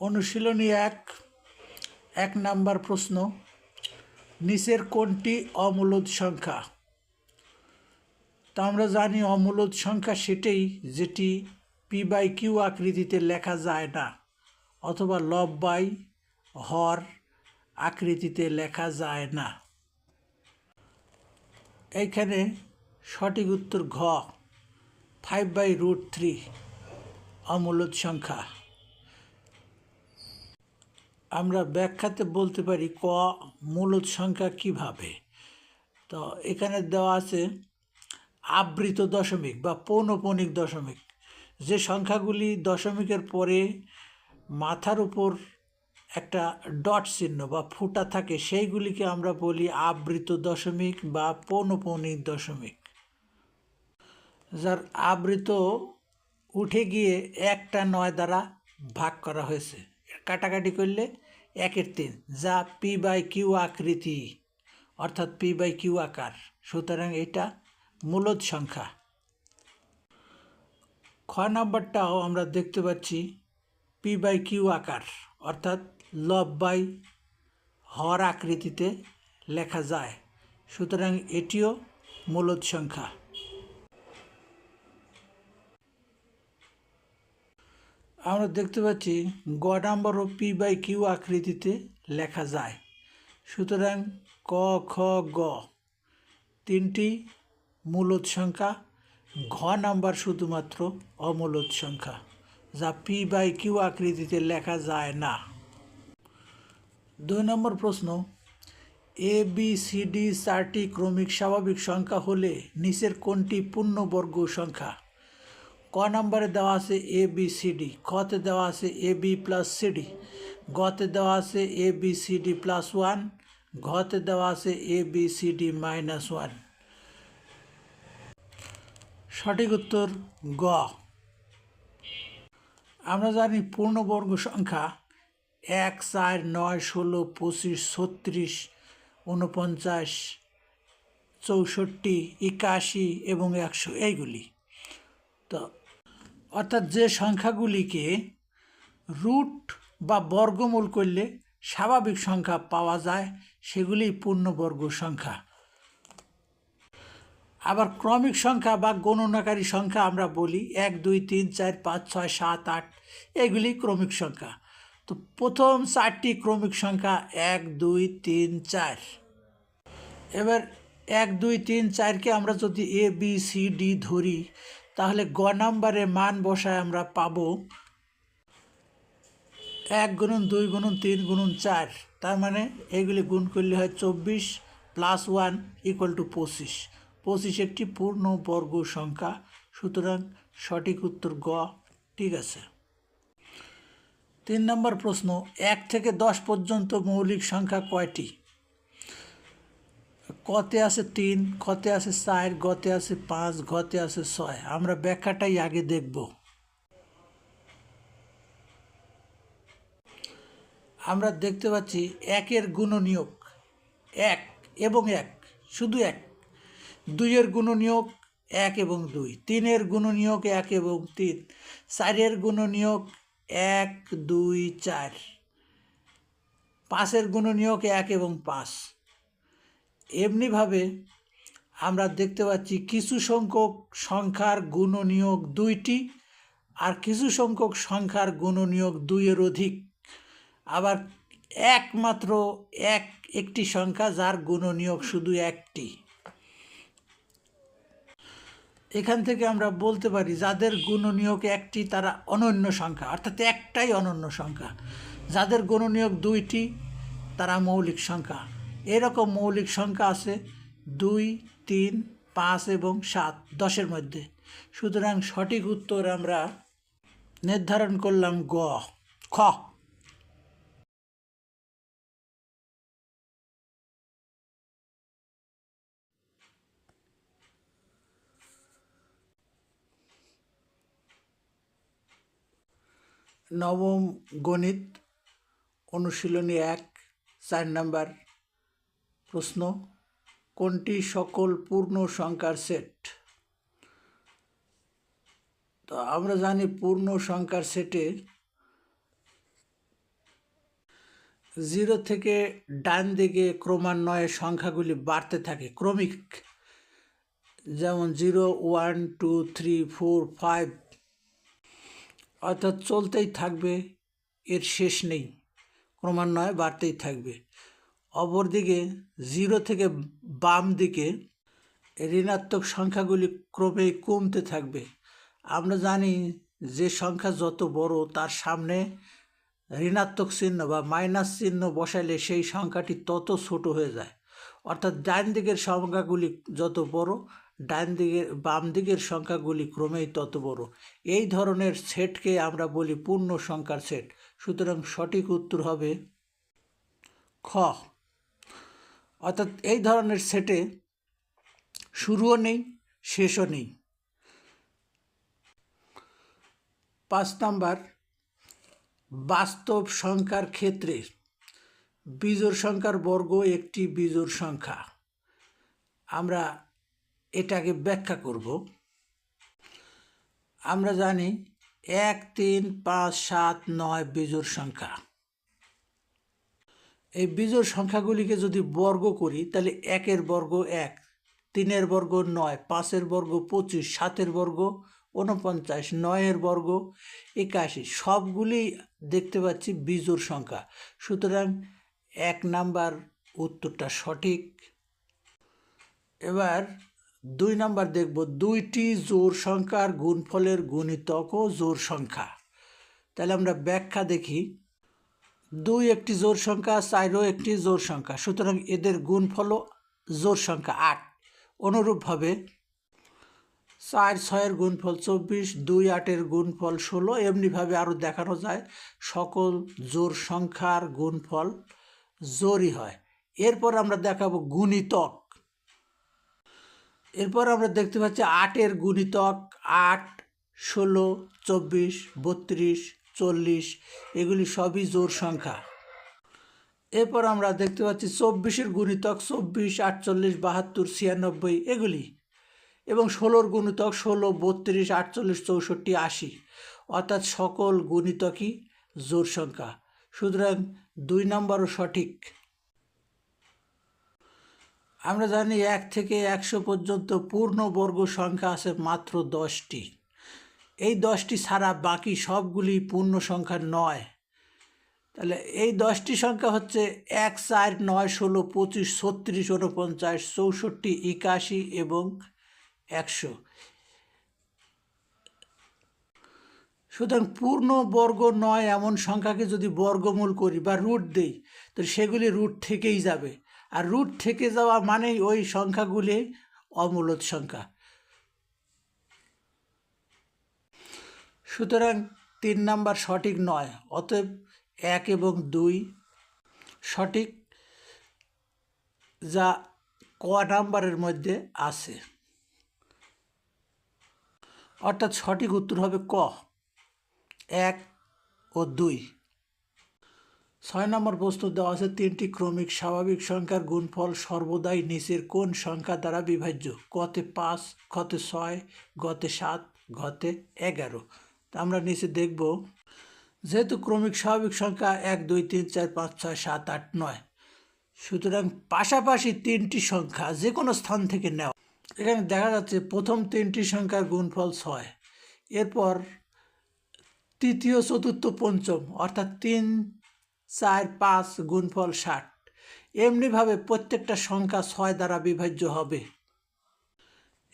অনুশীলনী এক এক নাম্বার প্রশ্ন, নিচের কোনটি অমূলদ সংখ্যা? তা আমরা জানি অমূলদ সংখ্যা সেটাই যেটি পি বাই কিউ আকৃতিতে লেখা যায় না, অথবা লব বাই হর আকৃতিতে লেখা যায় না। এইখানে সঠিক উত্তর ঘ ফাইভ বাই রুট থ্রি অমূলদ সংখ্যা। আমরা ব্যাখ্যাতে বলতে পারি ক মূলদ সংখ্যা কীভাবে। তো এখানে দেওয়া আছে আবৃত দশমিক বা পৌনপণিক দশমিক। যে সংখ্যাগুলি দশমিকের পরে মাথার উপর একটা ডট চিহ্ন বা ফুটা থাকে, সেইগুলিকে আমরা বলি আবৃত দশমিক বা পৌনপণিক দশমিক। যার আবৃত উঠে গিয়ে একটা নয় দ্বারা ভাগ করা হয়েছে। কাটাকাটি করলে একের তিন। যা পি বাই কিউ আকৃতি, অর্থাৎ পি বাই কিউ আকার। সুতরাং এটা মূলদ সংখ্যা। খ নম্বরটাও আমরা দেখতে পাচ্ছি পি বাই কিউ আকার, অর্থাৎ লব বাই হর আকৃতিতে লেখা যায়। সুতরাং এটিও মূলদ সংখ্যা। আমরা দেখতে পাচ্ছি গ নাম্বারও পি বাই কিউ আকৃতিতে লেখা যায়। সুতরাং ক, খ, গ তিনটি মূলদ সংখ্যা, ঘ নাম্বার শুধুমাত্র অমূলদ সংখ্যা, যা পি বাই কিউ আকৃতিতে লেখা যায় না। দুই নম্বর প্রশ্ন, এ, বি, সি, ডি, চারটি ক্রমিক স্বাভাবিক সংখ্যা হলে নিচের কোনটি পূর্ণবর্গ সংখ্যা? ক নম্বরে দেওয়া আছে এ বি সি ডি খতে দেওয়া আছে A B plus C D গতে দেওয়া আছে A B C D plus one ঘতে দেওয়া আছে A B C D minus one সঠিক উত্তর গ। আমরা জানি পূর্ণবর্গ সংখ্যা এক, চার, নয়, ষোলো, পঁচিশ, ছত্রিশ উনপঞ্চাশ চৌষট্টি, একাশি এবং একশো। এইগুলি। তো অর্থাৎ যে সংখ্যাগুলিকে রুট বা বর্গমূল করলে স্বাভাবিক সংখ্যা পাওয়া যায়, সেগুলি পূর্ণবর্গ সংখ্যা। আবার ক্রমিক সংখ্যা বা গণনাকারী সংখ্যা আমরা বলি এক, দুই, তিন, চার, পাঁচ, ছয়, সাত, আট, এগুলি ক্রমিক সংখ্যা। তো প্রথম চারটি ক্রমিক সংখ্যা এক, দুই, তিন, চার। এবার এক, দুই, তিন, চারকে আমরা যদি এ বি সি ডি ধরি তাহলে গ নাম্বারে মান বসায় আমরা পাবো এক গুণন দুই গুণন তিন গুণন চার। তার মানে এগুলি গুণ করলে হয় চব্বিশ প্লাস ওয়ান ইকুয়াল টু পঁচিশ। পঁচিশ একটি পূর্ণ বর্গ সংখ্যা। সুতরাং সঠিক উত্তর গ। ঠিক আছে। তিন নম্বর প্রশ্ন, এক থেকে দশ পর্যন্ত মৌলিক সংখ্যা কয়টি? কতে আছে তিন খতে আছে চার, গতে আছে পাঁচ ঘতে আছে ছয়। আমরা ব্যাখ্যাটাই আগে দেখব। আমরা দেখতে পাচ্ছি একের গুণনীয়ক, এক এবং এক, শুধু এক। দুইয়ের গুণনীয়ক, এক এবং দুই। তিনের গুণনীয়ক, এক এবং তিন। চারের গুণনীয়ক, এক, দুই, চার। পাঁচের গুণনীয়ক, এক এবং পাঁচ। এমনিভাবে আমরা দেখতে পাচ্ছি কিছু সংখ্যক সংখ্যার গুণনীয়ক দুইটি আর কিছু সংখ্যক সংখ্যার গুণনীয়ক দুইয়ের অধিক। আবার একমাত্র এক, একটি সংখ্যা যার গুণনীয়ক শুধু একটি। এখান থেকে আমরা বলতে পারি যাদের গুণনীয়ক একটি তারা অনন্য সংখ্যা, অর্থাৎ একটাই অনন্য সংখ্যা। যাদের গুণনীয়ক দুইটি তারা মৌলিক সংখ্যা। এরকম মৌলিক সংখ্যা আছে দুই, তিন, পাঁচ এবং সাত, দশের মধ্যে। সুতরাং সঠিক উত্তর আমরা নির্ধারণ করলাম গ, খ। নবম গণিত অনুশীলনী এক, চার নাম্বার। প্রশ্ন, কোনটি সকল পূর্ণ সংখ্যার সেট? তো আমরা জানি পূর্ণ সংখ্যার সেটে জিরো থেকে ডান দিকে ক্রমান্বয়ে সংখ্যাগুলি বাড়তে থাকে, ক্রমিক। যেমন zero, one, two, three, four, five, অর্থাৎ চলতেই থাকবে, এর শেষ নেই, ক্রমান্বয়ে বাড়তেই থাকবে। অপরদিকে জিরো থেকে বাম দিকে ঋণাত্মক সংখ্যাগুলি ক্রমেই কমতে থাকবে। আমরা জানি যে সংখ্যা যত বড়, তার সামনে ঋণাত্মক চিহ্ন বা মাইনাস চিহ্ন বসাইলে সেই সংখ্যাটি তত ছোট হয়ে যায়। অর্থাৎ ডান দিকের সংখ্যাগুলি যত বড়, ডান দিকের, বাম দিকের সংখ্যাগুলি ক্রমেই তত বড়। এই ধরনের সেটকে আমরা বলি পূর্ণ সংখ্যার সেট। সুতরাং সঠিক উত্তর হবে খ। অর্থাৎ এই ধরনের সেটে শুরুও নেই, শেষও নেই। পাঁচ নাম্বার, বাস্তব সংখ্যার ক্ষেত্রে বিজোড় সংখ্যার বর্গ একটি বিজোড় সংখ্যা। আমরা এটাকে ব্যাখ্যা করব। আমরা জানি এক, তিন, পাঁচ, সাত, নয় বিজোড় সংখ্যা। এই বিজোড় সংখ্যাগুলিকে যদি বর্গ করি, তাহলে একের বর্গ এক, তিনের বর্গ নয়, পাঁচের বর্গ পঁচিশ, সাতের বর্গ উনপঞ্চাশ নয়ের বর্গ একাশি, সবগুলি দেখতে পাচ্ছি বিজোড় সংখ্যা। সুতরাং এক নাম্বার উত্তরটা সঠিক। এবার দুই নাম্বার দেখব, দুইটি জোর সংখ্যার গুণফলের গুণিতকও জোর সংখ্যা। তাহলে আমরা ব্যাখ্যা দেখি। দুই একটি জোর সংখ্যা চারও একটি জোর সংখ্যা। সুতরাং এদের গুণফলও জোর সংখ্যা আট। অনুরূপভাবে চার ছয়ের গুণফল চব্বিশ, দুই আটের গুণফল ষোলো, এমনিভাবে আরও দেখানো যায়, সকল জোর সংখ্যার গুণফল জোরই হয়। এরপর আমরা দেখাবো গুণিতক। এরপর আমরা দেখতে পাচ্ছি আটের গুণিতক আট, ষোলো, চব্বিশ, বত্রিশ চল্লিশ, এগুলি সবই জোর সংখ্যা। এরপর আমরা দেখতে পাচ্ছি চব্বিশের গুণিতক চব্বিশ, আটচল্লিশ, বাহাত্তর, ছিয়ানব্বই, এগুলি। এবং ষোলোর গুণিতক ষোলো, বত্রিশ, আটচল্লিশ, চৌষট্টি, আশি। অর্থাৎ সকল গুণিতকই জোর সংখ্যা। সুতরাং দুই নম্বরও সঠিক। আমরা জানি এক থেকে একশো পর্যন্ত পূর্ণবর্গ সংখ্যা আছে মাত্র দশটি। এই দশটি ছাড়া বাকি সবগুলি পূর্ণ সংখ্যা নয়। তাহলে এই দশটি সংখ্যা হচ্ছে এক চার নয় ষোলো পঁচিশ ছত্রিশ উনপঞ্চাশ চৌষট্টি একাশি এবং একশো। সুতরাং পূর্ণ বর্গ নয় এমন সংখ্যাকে যদি বর্গমূল করি বা রুট দেই তো সেগুলি রুট থেকেই যাবে। আর রুট থেকে যাওয়া মানেই ওই সংখ্যাগুলি অমূলত সংখ্যা। সুতরাং তিন নাম্বার সঠিক নয়, অতএব এক এবং দুই সঠিক যা ক নাম্বারের মধ্যে আছে। অর্থাৎ সঠিক উত্তর হবে ক, এক ও দুই। ছয় নম্বর প্রশ্ন দেওয়া আছে, তিনটি ক্রমিক স্বাভাবিক সংখ্যার গুণফল সর্বদাই নিচের কোন সংখ্যা দ্বারা বিভাজ্য? কতে পাঁচ খতে ছয়, গতে সাত ঘতে এগারো। আমরা নিচে দেখব। যেহেতু ক্রমিক স্বাভাবিক সংখ্যা এক, দুই, তিন, চার, পাঁচ, ছয়, সাত, আট, নয়, সুতরাং পাশাপাশি তিনটি সংখ্যা যে কোনো স্থান থেকে নেওয়া। এখানে দেখা যাচ্ছে প্রথম তিনটি সংখ্যার গুণফল ছয়, এরপর তৃতীয়, চতুর্থ, পঞ্চম, অর্থাৎ তিন, চার, পাঁচ, গুণফল ষাট। এমনিভাবে প্রত্যেকটা সংখ্যা ছয় দ্বারা বিভাজ্য হবে।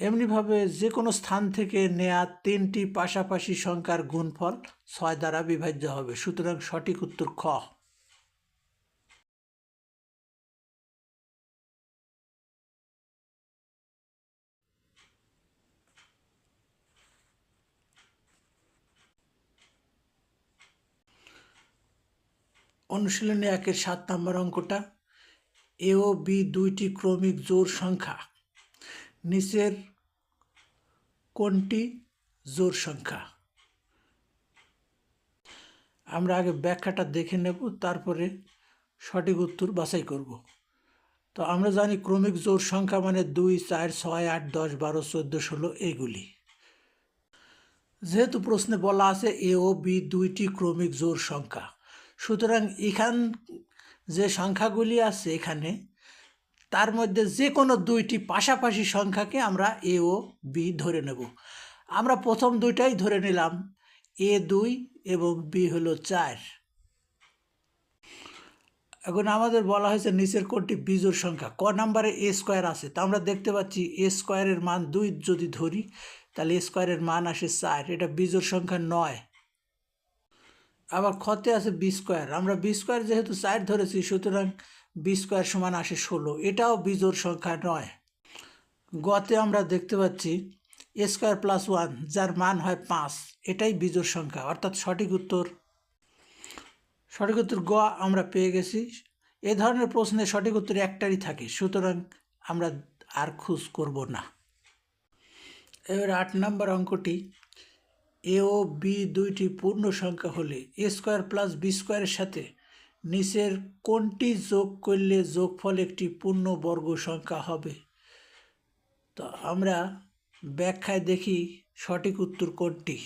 এমনিভাবে যে কোনো স্থান থেকে নেয়া তিনটি পাশাপাশি সংখ্যার গুণফল ছয় দ্বারা বিভাজ্য হবে। সুতরাং সঠিক উত্তর খ। অনুশীলনে একের সাত নম্বর অঙ্কটা। এ ও বি দুইটি ক্রমিক জোর সংখ্যা। নিচের কোনটি জোর সংখ্যা? আমরা আগে ব্যাখ্যাটা দেখে নেব, তারপরে সঠিক উত্তর বাছাই করব। তো আমরা জানি ক্রমিক জোর সংখ্যা মানে দুই, চার, ছয়, আট, দশ, বারো, চোদ্দ, ষোলো, এগুলি। যেহেতু প্রশ্নে বলা আছে এ ও বি দুইটি ক্রমিক জোর সংখ্যা, সুতরাং এখান যে সংখ্যাগুলি আছে এখানে তার মধ্যে যে কোনো দুইটি পাশাপাশি সংখ্যাকে আমরা এ ও বি ধরে নেব। আমরা প্রথম দুইটাই ধরে নিলাম, এ দুই এবং বি হলো চার। এখন আমাদের বলা হয়েছে নিচের কোনটি বিজোড় সংখ্যা, ক নাম্বারে এ স্কোয়ার আছে। তা আমরা দেখতে পাচ্ছি এ স্কোয়ারের মান দুই যদি ধরি, তাহলে এ স্কোয়ারের মান আসে চার, এটা বিজোড় সংখ্যা নয়। আবার ক্ষতে আছে বি স্কোয়ার, আমরা বি স্কোয়ার যেহেতু চার ধরেছি, সুতরাং বি স্কোয়ার সমান আসে ষোলো। এটাও বিজোর সংখ্যা নয়। গতে আমরা দেখতে পাচ্ছি এ স্কোয়ার প্লাস ওয়ান, যার মান হয় পাঁচ। এটাই বিজোড় সংখ্যা, অর্থাৎ সঠিক উত্তর। সঠিক উত্তর গ আমরা পেয়ে গেছি। এ ধরনের প্রশ্নে সঠিক উত্তর একটারই থাকে, সুতরাং আমরা আর খুঁজ করব না। এবার আট নম্বর অঙ্কটি, এ ও বি দুইটি পূর্ণ সংখ্যা হলে এ স্কোয়ার প্লাস বি স্কোয়ারের সাথে নিচের কোনটি যোগ করলে যোগফল একটি পূর্ণ বর্গ সংখ্যা হবে? তো আমরা ব্যাখ্যায় দেখি সঠিক উত্তর কোনটি।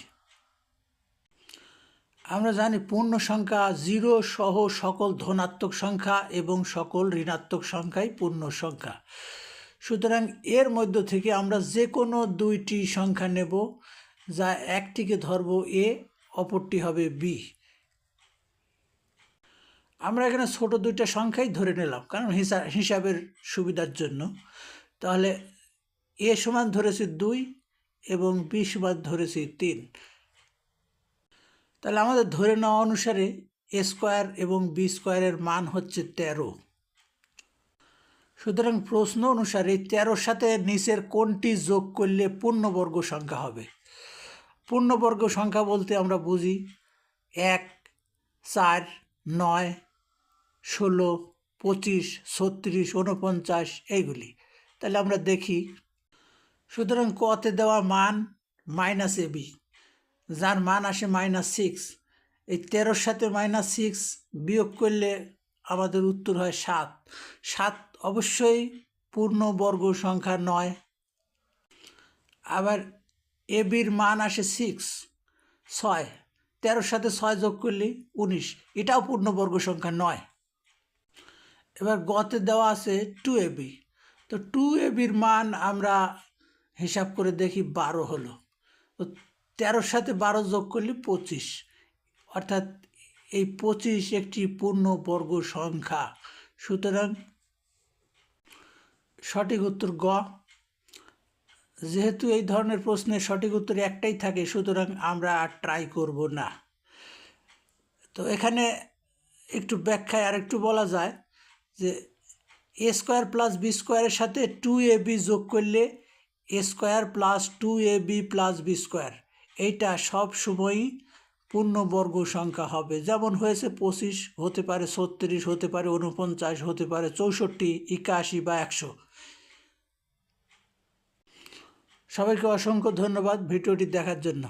আমরা জানি পূর্ণ সংখ্যা জিরো সহ সকল ধনাত্মক সংখ্যা এবং সকল ঋণাত্মক সংখ্যাই পূর্ণ সংখ্যা। সুতরাং এর মধ্য থেকে আমরা যে কোনো দুইটি সংখ্যা নেব, যা একটিকে ধরব এ, অপরটি হবে বি। আমরা এখানে ছোট দুইটা সংখ্যাই ধরে নিলাম, কারণ হিসাব হিসাবের সুবিধার জন্য। তাহলে এ সমান ধরেছি দুই এবং বি সমান ধরেছি তিন। তাহলে আমাদের ধরে নেওয়া অনুসারে এ স্কোয়ার এবং বি স্কোয়ারের মান হচ্ছে তেরো। সুতরাং প্রশ্ন অনুসারে তেরোর সাথে নিচের কোনটি যোগ করলে পূর্ণবর্গ সংখ্যা হবে? পূর্ণবর্গ সংখ্যা বলতে আমরা বুঝি এক, চার, নয় ষোলো, পঁচিশ, ছত্রিশ উনপঞ্চাশ এইগুলি। তাহলে আমরা দেখি। সুতরাং কতে দেওয়া মান মাইনাস এ বি। যার মান আসে মাইনাস সিক্স। এই তেরোর সাথে মাইনাস সিক্স বিয়োগ করলে আমাদের উত্তর হয় সাত। সাত অবশ্যই পূর্ণবর্গ সংখ্যা নয়। আবার এবির মান আসে সিক্স, ছয়। তেরোর সাথে ছয় যোগ করলে উনিশ। এটাও পূর্ণবর্গ সংখ্যা নয়। এবার গতে দেওয়া আছে টু এ বি তো টু এবির মান আমরা হিসাব করে দেখি বারো হলো। তো তেরোর সাথে বারো যোগ করলে পঁচিশ। অর্থাৎ এই পঁচিশ একটি পূর্ণবর্গ সংখ্যা। সুতরাং সঠিক উত্তর গ। যেহেতু এই ধরনের প্রশ্নের সঠিক উত্তর একটাই থাকে, সুতরাং আমরা আর ট্রাই করব না। তো এখানে একটু ব্যাখ্যায় আর একটু বলা যায়। যে এ স্কোয়ার প্লাস বি স্কোয়ারের সাথে টু এ বি যোগ করলে A square plus two A B plus B square এইটা সব সময়ই পূর্ণবর্গ সংখ্যা হবে। যেমন হয়েছে পঁচিশ, হতে পারে ছত্রিশ, হতে পারে উনপঞ্চাশ হতে পারে চৌষট্টি, একাশি বা একশো। সবাইকে অসংখ্য ধন্যবাদ ভিডিওটি দেখার জন্য।